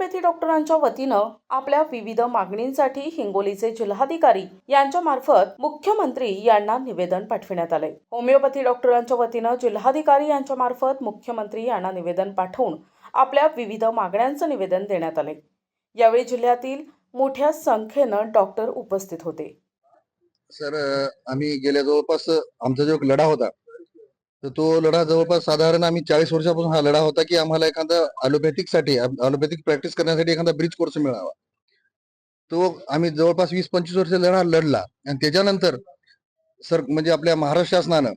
Homeopathy डॉक्टरांच्या वतीनं आपल्या विविध मागणींसाठी हिंगोलीचे जिल्हाधिकारी यांच्या मार्फत मुख्यमंत्री यांना निवेदन पाठविण्यात आले होमिओपॅथी डॉक्टरांच्या वतीनं जिल्हाधिकारी यांच्या मार्फत मुख्यमंत्री यांना निवेदन पाठवून आपल्या विविध मागण्यांचं निवेदन देण्यात आले यावेळी जिल्ह्यातील मोठ्या संख्येनं डॉक्टर उपस्थित होते. सर आम्ही गेल्या जवळपास आमचा जो लढा होता तर तो लढा जवळपास साधारण आम्ही चाळीस वर्षापासून हा लढा होता की आम्हाला एखादा अलोपॅथिकसाठी अलोपॅथिक प्रॅक्टिस करण्यासाठी एखादा ब्रिज कोर्स मिळावा. तो आम्ही जवळपास वीस पंचवीस वर्ष लढा लढला आणि त्याच्यानंतर सर म्हणजे आपल्या महाराष्ट्र शासनानं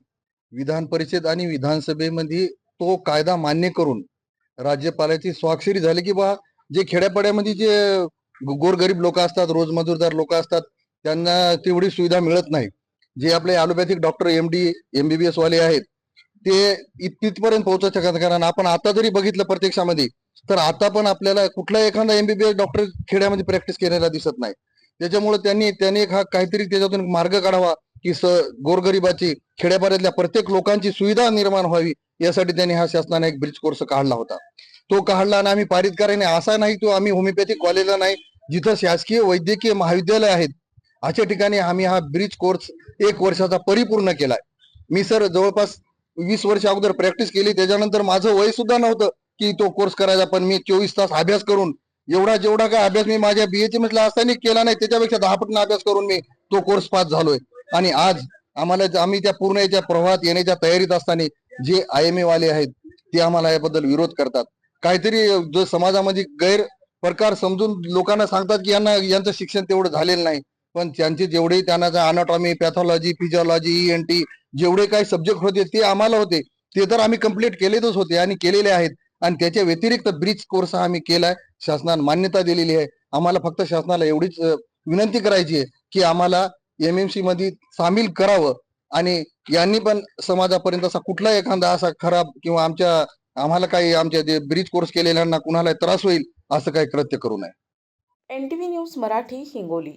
विधान परिषद आणि विधानसभेमध्ये तो कायदा मान्य करून राज्यपालाची स्वाक्षरी झाली की बा जे खेड्यापाड्यामध्ये जे गोरगरीब लोक असतात रोजमजूरदार लोक असतात त्यांना तेवढी सुविधा मिळत नाही. जे आपले allopathic doctor M D MBBS वाले आहेत ते तिथपर्यंत पोहोचू शकत कारण आपण आता जरी बघितलं प्रत्यक्षामध्ये तर आता पण आपल्याला कुठला एखादा एमबीबीएस डॉक्टर खेड्यामध्ये प्रॅक्टिस केलेला दिसत नाही. त्याच्यामुळे त्यांनी त्यांनी एक हा काहीतरी त्याच्यातून मार्ग काढावा की स गोरगरिबाची खेड्यापाड्यातल्या प्रत्येक लोकांची सुविधा निर्माण व्हावी यासाठी त्यांनी हा शासनाने एक ब्रिज कोर्स काढला होता. तो काढला आणि आम्ही पारित करायने असा नाही तो आम्ही होमिओपॅथिक कॉलेजला नाही जिथं शासकीय वैद्यकीय महाविद्यालय आहेत अशा ठिकाणी आम्ही हा ब्रिज कोर्स एक वर्षाचा परिपूर्ण केलाय. मी सर जवळपास वीस वर्ष अगोदर प्रॅक्टिस केली त्याच्यानंतर माझं वय सुद्धा नव्हतं की तो कोर्स करायचा पण मी चोवीस तास अभ्यास करून एवढा जेवढा काय अभ्यास मी माझ्या बीएचएम ला असताना केला नाही त्याच्यापेक्षा दहा पटना अभ्यास करून मी तो कोर्स पास झालोय. आणि आज आम्हाला आम्ही त्या पूर्ण याच्या प्रवाहात येण्याच्या तयारीत असताना जे आय एम ए वाले आहेत ते आम्हाला याबद्दल विरोध करतात. काहीतरी जो समाजामध्ये गैर प्रकार समजून लोकांना सांगतात की यांना यांचं शिक्षण तेवढं झालेलं नाही. पण त्यांचे जेवढे त्यांना anatomy pathology physiology N T जेवढे काही सब्जेक्ट होते ते आम्हाला होते. ते तर आम्ही कंप्लीट केलेच होते आणि केलेले आहेत. आणि त्याच्या व्यतिरिक्त ब्रिज कोर्स हा आम्ही केलाय. शासनाने मान्यता दिलेली आहे. आम्हाला फक्त शासनाला एवढीच विनंती करायची आहे की आम्हाला एम एम सी मध्ये सामील करावं. आणि यांनी पण समाजापर्यंत असा कुठला एखादा असा खराब किंवा आमच्या आम्हाला काही आमच्या जे ब्रिज कोर्स केलेल्यांना कुणाला त्रास होईल असं काही कृत्य करू नये. N T V news Marathi Hingoli.